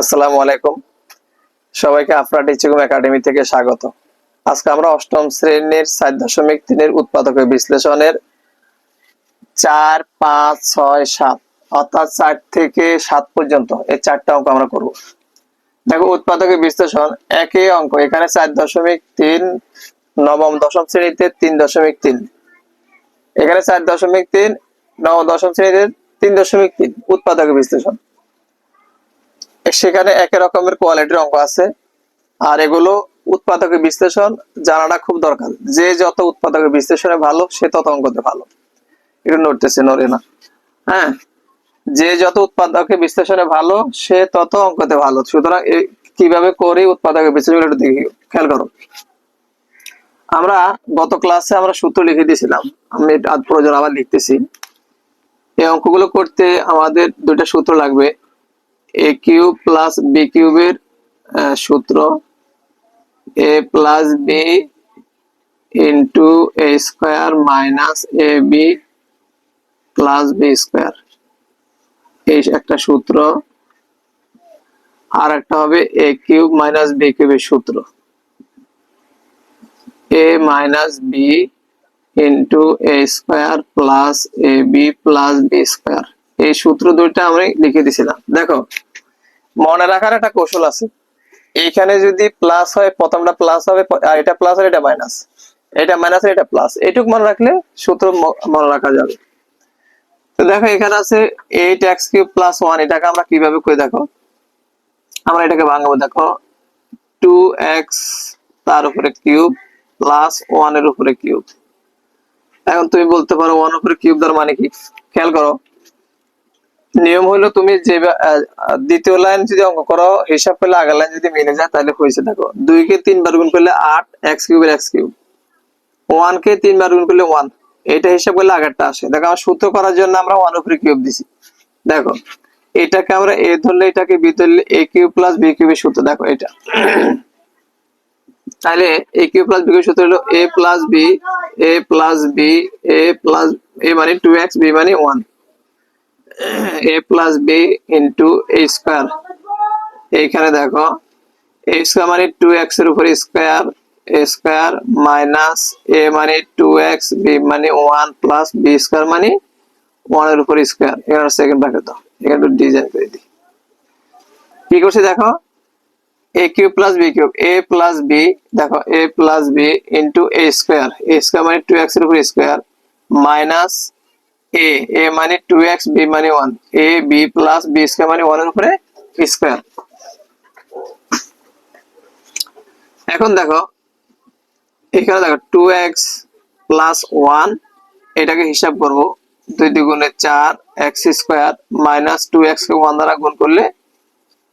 আসসালামু আলাইকুম। সবাইকে আপনার টিচিং একাডেমি থেকে স্বাগত। আজকে আমরা অষ্টম শ্রেণির সাত দশমিক তিনের উৎপাদকের বিশ্লেষণের চার, পাঁচ, ছয়, সাত, অর্থাৎ চার থেকে সাত পর্যন্ত এই চারটা অঙ্ক আমরা করব। দেখো, উৎপাদকের বিশ্লেষণ একই অঙ্ক, এখানে চার দশমিক তিন, নবম, দশম শ্রেণীতে তিন দশমিক তিন। এখানে চার দশমিক তিন, নবম, দশম শ্রেণীতে তিন দশমিক তিন, উৎপাদকের বিশ্লেষণ। সেখানে একই রকমের কোয়ালিটির অঙ্ক আছে। আর এগুলো উৎপাদকের বিশ্লেষণ জানাটা খুব দরকার। যে যত উৎপাদকের বিশ্লেষণে ভালো, সে তত অঙ্কতে ভালো। একটু নড়তেছে নড়ে না হ্যাঁ? যে যত উৎপাদকের বিশ্লেষণে ভালো, সে তত অঙ্কতে ভালো। সুতরাং কীভাবে করি উৎপাদকের বিশ্লেষণ একটু দেখি। খেয়াল করো। আমরা গত ক্লাসে আমরা সূত্র লিখে দিয়েছিলাম। আমি আজ প্রয়োজন আবার লিখতেছি। এই অঙ্কগুলো করতে আমাদের দুইটা সূত্র লাগবে। এ কিউব প্লাস বি কিউবের সূত্র A plus B into A square minus A B plus B square এই একটা সূত্র। আর একটা হবে এ কিউব মাইনাস বি কিউবের সূত্র। A minus B into A square plus A B plus B square এই সূত্র দুইটা আমি লিখে দিছিলাম। দেখো, মনে রাখার একটা কৌশল আছে। এইখানে যদি প্লাস হয়, প্রথমটা প্লাস হবে আর এটা প্লাস আর এটা মাইনাস এটা মাইনাস এটা প্লাস এইটুকু মনে রাখলে সূত্র মনে রাখা যাবে। তো দেখো, এখানে আছে eight X cube plus one এটাকে আমরা কীভাবে করে দেখো? আমরা এটাকে ভাঙাবো। দেখো টু এক্স তার উপরে কিউব প্লাস ওয়ানের উপরে কিউব এখন তুমি বলতে পারো ওয়ান উপরে কিউব দেওয়ার মানে কি? খেয়াল করো নিয়ম হলো তুমি যে দ্বিতীয় লাইন যদি অঙ্ক করো, হিসাব করলে আগের লাইন যদি মিলে যায়, তাহলে হয়েছে দেখো, দুই কে তিনবার গুণ করলে আট এক্স কিউবের এক্স কিউব। ওয়ান কে তিনবার গুণ করলে ওয়ান এটা হিসাব করলে আগেরটা আসে। দেখো, আমার সূত্র করার জন্য আমরা ওয়ান উপরে কিউব দিছি। দেখো, এটাকে আমরা এ ধরলে, এটাকে বি ধরলে এ কিউব প্লাস বি কিউবের সূত্র। দেখো, এটা। তাহলে A cube plus B cube সূত্র হলো A plus B, A plus B, A plus A মানে টু এক্স বি মানে one A plus B into A square এইখানে দেখো এ স্কোয়ার মানে টু এক্সের উপর square A square minus A মানে টু এক্স বি মানে ওয়ান প্লাস বি স্কোয়ার মানে ওয়ানের উপর স্কোয়ার এখানে সেকেন্ড ব্র্যাকেট দাও, এখানে একটু ডিজাইন করে দিই। কি করছে দেখো A cube plus B cube A plus B দেখো A plus B into A square A square মানে টু এক্সের উপর স্কোয়ার মাইনাস এ এ মানে টু এক্স বি মানে one A B plus B square মানে ওয়ানের উপরে স্কোয়ার এখন দেখো, এখানে দেখো টু এক্স প্লাস ওয়ান এটাকে হিসাব করব। দুই দ্বিগুণে চার X square minus two X কে ওয়ান দ্বারা গুণ করলে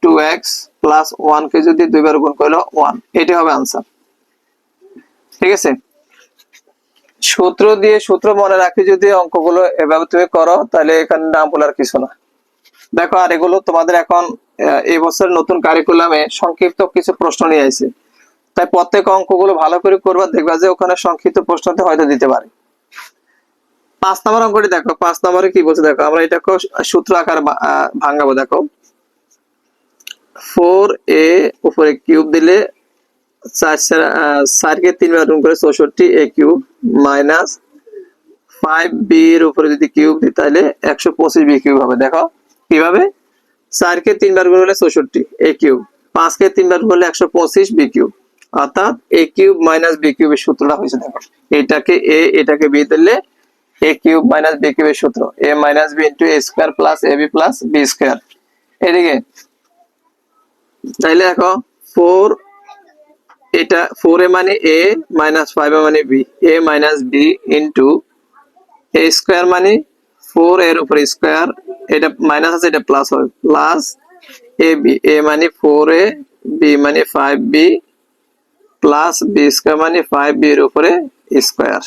টু এক্স প্লাস ওয়ান কে যদি দুইবার গুণ করলে ওয়ান এটি হবে আনসার ঠিক আছে? সূত্র দিয়ে, সূত্র মনে রাখি যদি অঙ্কগুলো এভাবে তুমি করো, তাহলে এখানে নাম বলার কিছু না। দেখো, আর এগুলো তোমাদের এখন এই বছর নতুন কারিকুলামে সংক্ষিপ্ত কিছু প্রশ্ন নিয়ে আসে তাই প্রত্যেক অঙ্কগুলো ভালো করে করবা, দেখবা যে ওখানে সংক্ষিপ্ত প্রশ্নতে হয়তো দিতে পারে। পাঁচ নম্বর অঙ্কটি দেখো, পাঁচ নম্বরে কি বলছে দেখো, আমরা এটাকে সূত্র আকার ভাঙাবো, দেখো। ফোর এ উপরে কিউব দিলে চারকে তিনবার গুণ করে চৌষট্টি A cube minus five B এর উপরে যদি কিউব দিই, তাহলে একশো পঁচিশ বি কিউব হবে। দেখো কীভাবে? চারকে তিনবার গুণ হলে চৌষট্টি এ কিউব পাঁচকে তিনবার গুণ হলে একশো পঁচিশ বি কিউব অর্থাৎ এ কিউব মাইনাস বি কিউবের সূত্রটা হয়েছে দেখো। এটাকে এ এটাকে বি দিলে এ কিউব মাইনাস বি কিউবের সূত্র A minus B into A square plus A B plus B square এদিকে তাইলে দেখো ফোর এটা ফোর এ মানে এ মাইনাস ফাইভ এ মানে B A minus B into A square মানে ফোর এর উপর স্কোয়ার এটা মাইনাস আছে, এটা প্লাস হবে। প্লাস এ বি এ মানে ফোর এ বি মানে five B plus B square মানে ফাইভ বি এর উপরে স্কোয়ার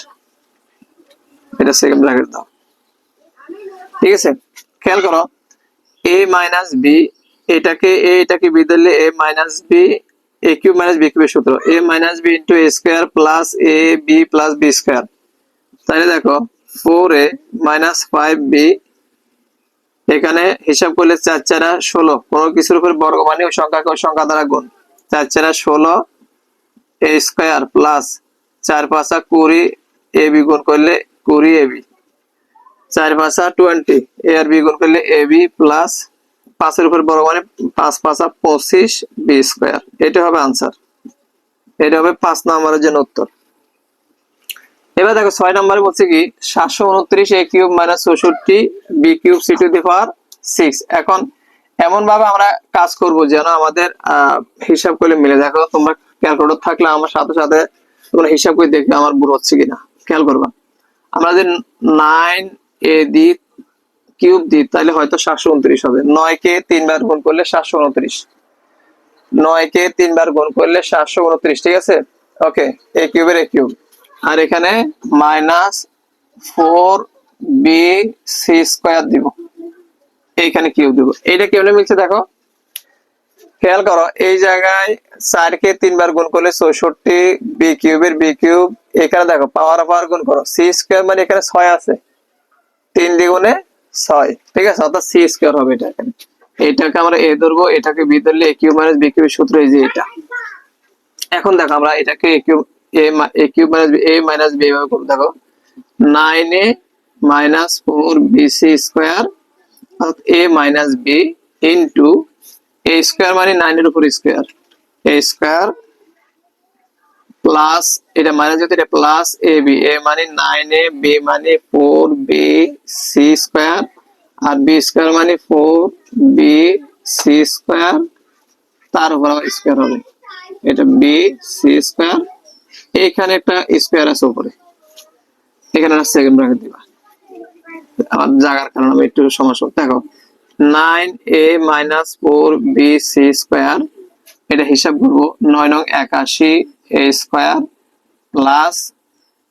এটা সেকেন্ড ব্র্যাকেট দাও। ঠিক আছে? খেয়াল করো। এ মাইনাস বি এটাকে এ এটাকে বি দিলে A minus B A cube minus B কিউবের সূত্র। A minus B into A square plus A B plus B square তাহলে দেখো four A minus five B এখানে হিসাব করলে চার চারা ষোলো। কোনো কিছুর উপর বর্গ মানে ওই সংখ্যাকে সংখ্যা দ্বারা গুণ। চার চারা ষোলো এ স্কোয়ার প্লাস চার পাঁচা কুড়ি এ বি গুণ করলে কুড়ি এ বি চার পাঁচা টোয়েন্টি এ আর বি গুণ করলে এ বি প্লাস পাঁচের উপর বর্গ মানে পাঁচ পাঁচা পঁচিশ বি স্কোয়ার। এটা হবে আনসার। এটা হবে পাঁচ নম্বরের জন্য উত্তর। এবার দেখো ছয় নম্বরে বলছে কি, সাতশো উনত্রিশ এ কিউব মাইনাস চৌষট্টি B cube C to the power six. এখন এমন ভাবে আমরা কাজ করব যেন আমাদের হিসাব করলে মিলে দেখো তোমরা ক্যালকুলেটর থাকলে আমার সাথে সাথে তোমরা হিসাব করে দেখবে আমার ভুল হচ্ছে কিনা। খেয়াল করবা। আমরা যে নাইন এ দি কিউব দিই তাহলে হয়তো সাতশো উনত্রিশ হবে। নয় কে তিনবার গুণ করলে সাতশো উনত্রিশ। নয় কে তিনবার গুণ করলে সাতশো উনত্রিশ, ঠিক আছে? ওকে, এ কিউবের এ কিউব। আর এখানে minus four B C square দিব। এইখানে কিউব দিব। এইটা কেমনে মিলছে, দেখো। খেয়াল করো, এই জায়গায় চার কে তিনবার গুণ করলে চৌষট্টি, বি কিউবের বি কিউব। এখানে দেখো পাওয়ার পাওয়ার গুণ করো। সি স্কোয়ার মানে এখানে ছয় আছে। তিন দ্বিগুণে ছয়। ঠিক আছে, অর্থাৎ সি স্কোয়ার হবে এটা এটাকে আমরা এ ধরবো, এটাকে বি ধরলে এ কিউব মাইনাস বি কিউবের সূত্র এই যে এটা। এখন দেখো আমরা এটাকে A cube A cube minus A minus B এভাবে করব। দেখো nine A minus four B C square A minus B into A square মানে নাইনের উপর স্কোয়ার এ স্কোয়ার প্লাস, এটা মাইনাস যদি এটা প্লাস এ বি, এ মানে নাইন এ, বি মানে ফোর, বি সি স্কোয়ার, আর বি স্কোয়ার মানে ফোর, বি সি স্কোয়ার, তার উপর আবার স্কোয়ার হবে। এটা বি সি স্কোয়ার এখানে একটা স্কোয়ার আছে উপরে। এখানে সেকেন্ড ব্র্যাকেট দিবা। আমার জায়গার কারণে আমি একটু সমস্যা, দেখো, nine A minus four B C square এটা হিসাব করব। নয় নং একাশি স্কোয়ার প্লাস,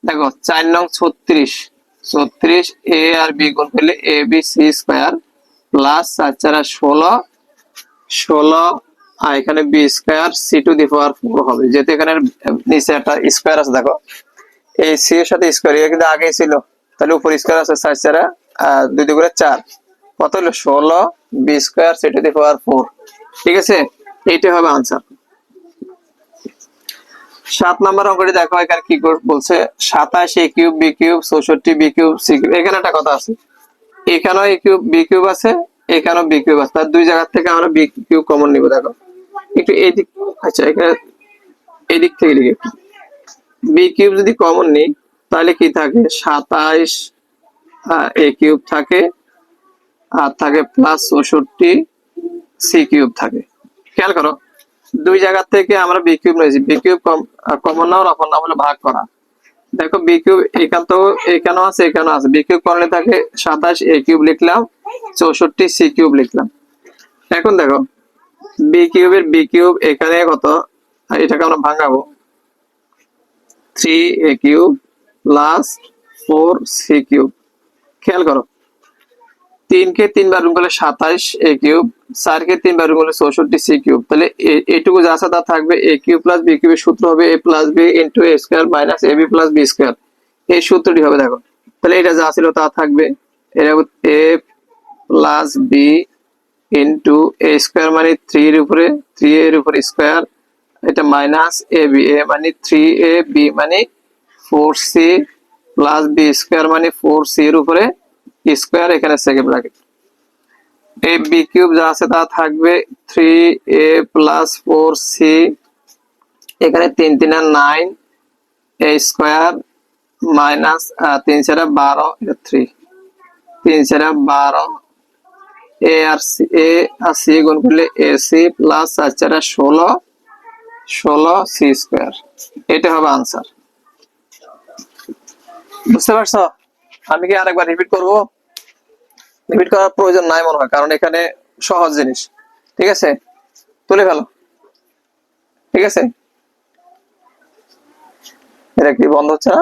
দেখো, চার নং ছত্রিশ। ছত্রিশ এ আর বি গুণ করলে A B C square plus চার চারা ষোলো। ষোলো, আর এখানে B square C to the power four হবে। যেহেতু এখানে নিচে একটা স্কোয়ার আছে, দেখো। এই সি এর সাথে স্কোয়ার, এটা কিন্তু আগেই ছিল। তাহলে উপর স্কোয়ার আছে চার চারা দুই করে চার। কত হলো? ষোলো, B square C to the power four. ঠিক আছে? এইটা হবে আনসার সাত নাম্বার অঙ্কটি দেখো, এখানে কি বলছে, সাতাশ এ কিউব বি কিউব চৌষট্টি বি কিউব সি কিউব এখানে একটা কথা আছে। এখানেও এ কিউব বি কিউব আছে, এখানেও বি কিউব আছে। তার দুই জায়গা থেকে আমরা বি কিউব কমন নিব, দেখো। একটু এদিক আচ্ছা এখানে এদিক থেকে লিখে। বি কিউব যদি কমন নিই, তাহলে কি থাকে? সাতাইশ এ কিউব থাকে, আর থাকে প্লাস চৌষট্টি সি কিউব থাকে। খেয়াল করো, দুই জায়গা থেকে আমরা বি কিউব নিয়েছি। বি কিউব কমন নাও অপর নাম হলো ভাগ করা। দেখো বি কিউব এখান তো, এখানেও আছে এখানেও আছে। বি কিউব করলে থাকে সাতাশ এ কিউব লিখলাম, চৌষট্টি সি কিউব লিখলাম। এখন দেখো বি কিউবের বি কিউব এখানে কত? এটাকে আমরা ভাঙাবো। Three A cube plus four C cube খেয়াল করো তিনকে তিনবার গুণ করলে সাতাইশ, এ কিউব, চারকে তিনবার গুণ করলে চৌষট্টি, সি কিউব। তাহলে এ- এইটুকু যা আছে তা থাকবে, এ কিউব প্লাস বি কিউবের সূত্র হবে A plus B into A square minus A B plus B square এই সূত্রটি হবে দেখো। তাহলে এটা যা ছিল তা থাকবে। এটা A plus B into A square মানে থ্রি এর উপরে থ্রি এর উপরে স্কোয়ার এটা মাইনাস এ বি এ মানে থ্রি এ বি মানে four C plus B square মানে ফোর সি এর উপরে। স্কোয়ার এখানে second bracket A B cube যা আছে তা থাকবে three A plus four C এখানে তিন তিন আর নাইন এ স্কোয়ার মাইনাস তিন চারা বারো থ্রি তিন চারা বারো এ আর সি এ আর সি গুণ করলে এ সি প্লাস চার চারা ষোলো ষোলো সি স্কোয়ার এটা হবে আনসার বুঝতে পারছ? আমি কি আরেকবার রিপিট করব? রিপিট করার প্রয়োজন নাই মনে হয়, কারণ এখানে সহজ জিনিস। ঠিক আছে? তুলে ফেলো। ঠিক আছে? এটা কি বন্ধ হচ্ছে না?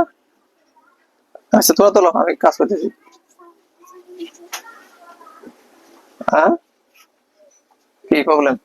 আচ্ছা তোলা তোলো, আমি কাজ করতেছি। হ্যাঁ কি প্রবলেম